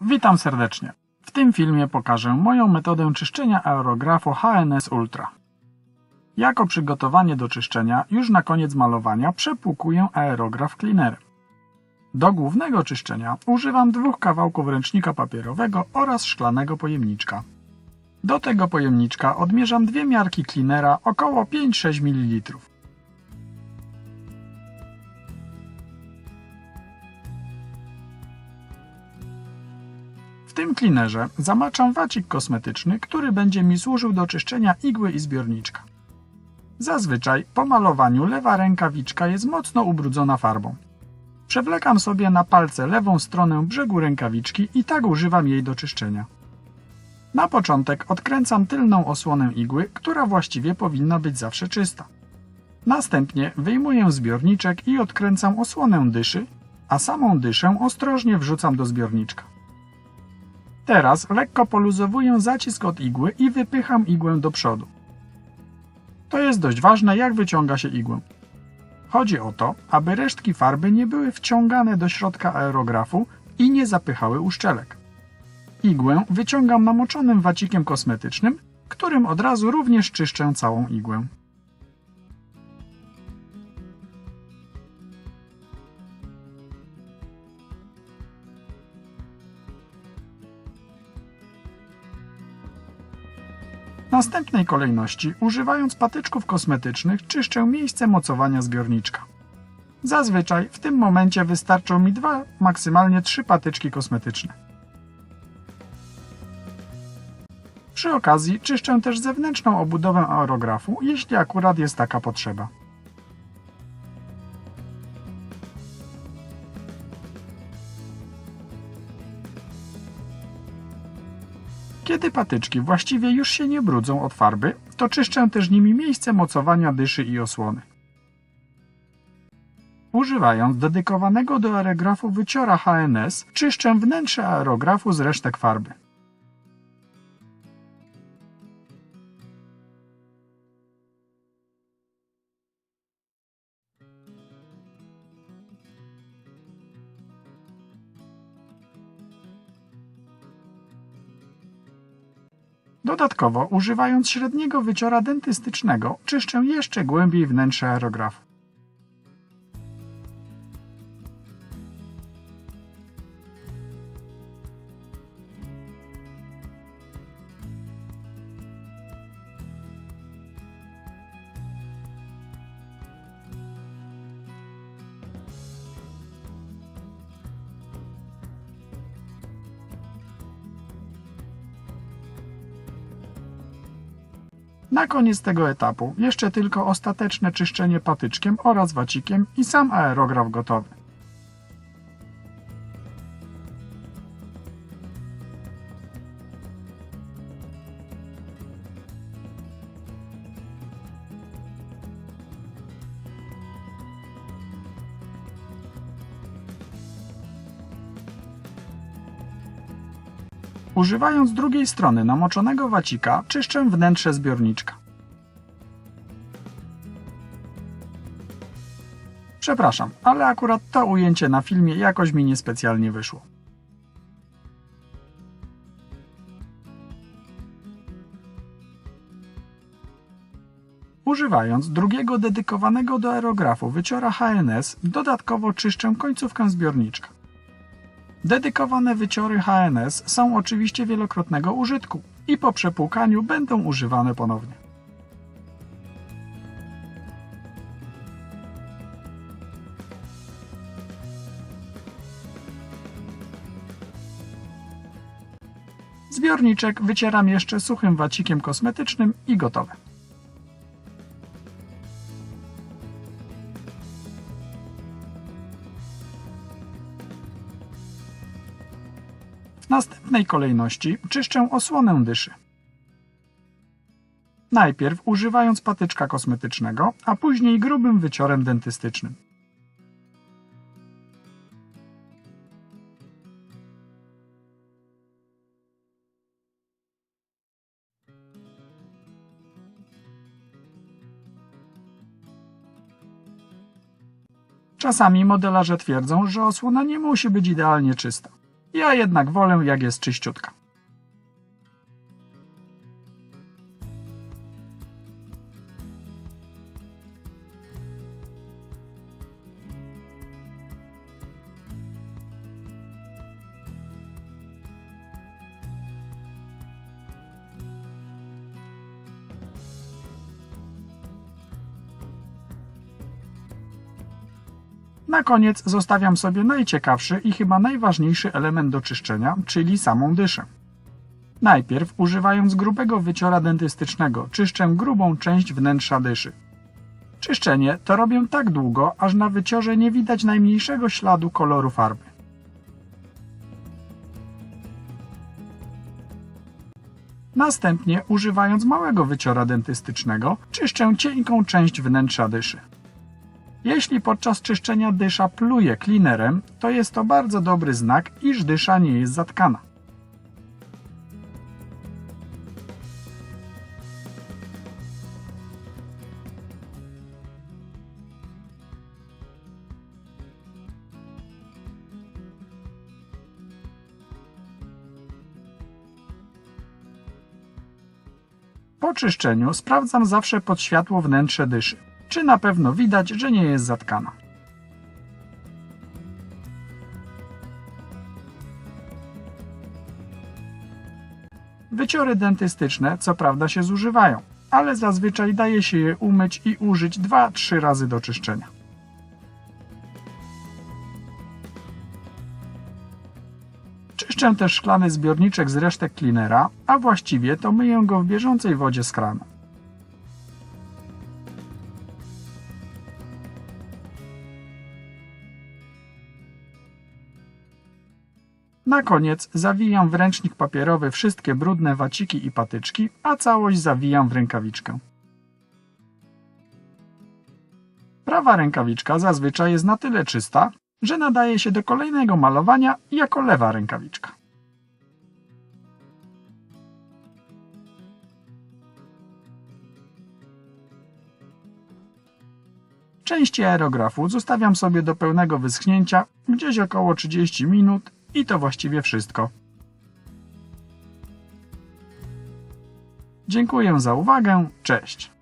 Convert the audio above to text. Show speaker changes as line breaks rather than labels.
Witam serdecznie. W tym filmie pokażę moją metodę czyszczenia aerografu HNS Ultra. Jako przygotowanie do czyszczenia, już na koniec malowania przepłukuję aerograf cleanerem. Do głównego czyszczenia używam dwóch kawałków ręcznika papierowego oraz szklanego pojemniczka. Do tego pojemniczka odmierzam dwie miarki cleanera około 5-6 ml. Tym cleanerze zamaczam wacik kosmetyczny, który będzie mi służył do czyszczenia igły i zbiorniczka. Zazwyczaj po malowaniu lewa rękawiczka jest mocno ubrudzona farbą. Przewlekam sobie na palce lewą stronę brzegu rękawiczki i tak używam jej do czyszczenia. Na początek odkręcam tylną osłonę igły, która właściwie powinna być zawsze czysta. Następnie wyjmuję zbiorniczek i odkręcam osłonę dyszy, a samą dyszę ostrożnie wrzucam do zbiorniczka. Teraz lekko poluzowuję zacisk od igły i wypycham igłę do przodu. To jest dość ważne, jak wyciąga się igłę. Chodzi o to, aby resztki farby nie były wciągane do środka aerografu i nie zapychały uszczelek. Igłę wyciągam namoczonym wacikiem kosmetycznym, którym od razu również czyszczę całą igłę. W następnej kolejności, używając patyczków kosmetycznych, czyszczę miejsce mocowania zbiorniczka. Zazwyczaj w tym momencie wystarczą mi dwa, maksymalnie trzy patyczki kosmetyczne. Przy okazji czyszczę też zewnętrzną obudowę aerografu, jeśli akurat jest taka potrzeba. Kiedy patyczki właściwie już się nie brudzą od farby, to czyszczę też nimi miejsce mocowania dyszy i osłony. Używając dedykowanego do aerografu wyciora HNS, czyszczę wnętrze aerografu z resztek farby. Dodatkowo, używając średniego wyciora dentystycznego, czyszczę jeszcze głębiej wnętrze aerografu. Na koniec tego etapu jeszcze tylko ostateczne czyszczenie patyczkiem oraz wacikiem i sam aerograf gotowy. Używając drugiej strony namoczonego wacika, czyszczę wnętrze zbiorniczka. Przepraszam, ale akurat to ujęcie na filmie jakoś mi niespecjalnie wyszło. Używając drugiego dedykowanego do aerografu wyciora HNS, dodatkowo czyszczę końcówkę zbiorniczka. Dedykowane wyciory HNS są oczywiście wielokrotnego użytku i po przepłukaniu będą używane ponownie. Zbiorniczek wycieram jeszcze suchym wacikiem kosmetycznym i gotowe. Następnej kolejności czyszczę osłonę dyszy. Najpierw używając patyczka kosmetycznego, a później grubym wyciorem dentystycznym. Czasami modelarze twierdzą, że osłona nie musi być idealnie czysta. Ja jednak wolę, jak jest czyściutka. Na koniec zostawiam sobie najciekawszy i chyba najważniejszy element do czyszczenia, czyli samą dyszę. Najpierw, używając grubego wyciora dentystycznego, czyszczę grubą część wnętrza dyszy. Czyszczenie to robię tak długo, aż na wyciorze nie widać najmniejszego śladu koloru farby. Następnie, używając małego wyciora dentystycznego, czyszczę cienką część wnętrza dyszy. Jeśli podczas czyszczenia dysza pluje cleanerem, to jest to bardzo dobry znak, iż dysza nie jest zatkana. Po czyszczeniu sprawdzam zawsze pod światło wnętrze dyszy. Czy na pewno widać, że nie jest zatkana? Wyciory dentystyczne co prawda się zużywają, ale zazwyczaj daje się je umyć i użyć 2-3 razy do czyszczenia. Czyszczę też szklany zbiorniczek z resztek cleanera, a właściwie to myję go w bieżącej wodzie z kranu. Na koniec zawijam w ręcznik papierowy wszystkie brudne waciki i patyczki, a całość zawijam w rękawiczkę. Prawa rękawiczka zazwyczaj jest na tyle czysta, że nadaje się do kolejnego malowania jako lewa rękawiczka. Części aerografu zostawiam sobie do pełnego wyschnięcia gdzieś około 30 minut i to właściwie wszystko. Dziękuję za uwagę, cześć.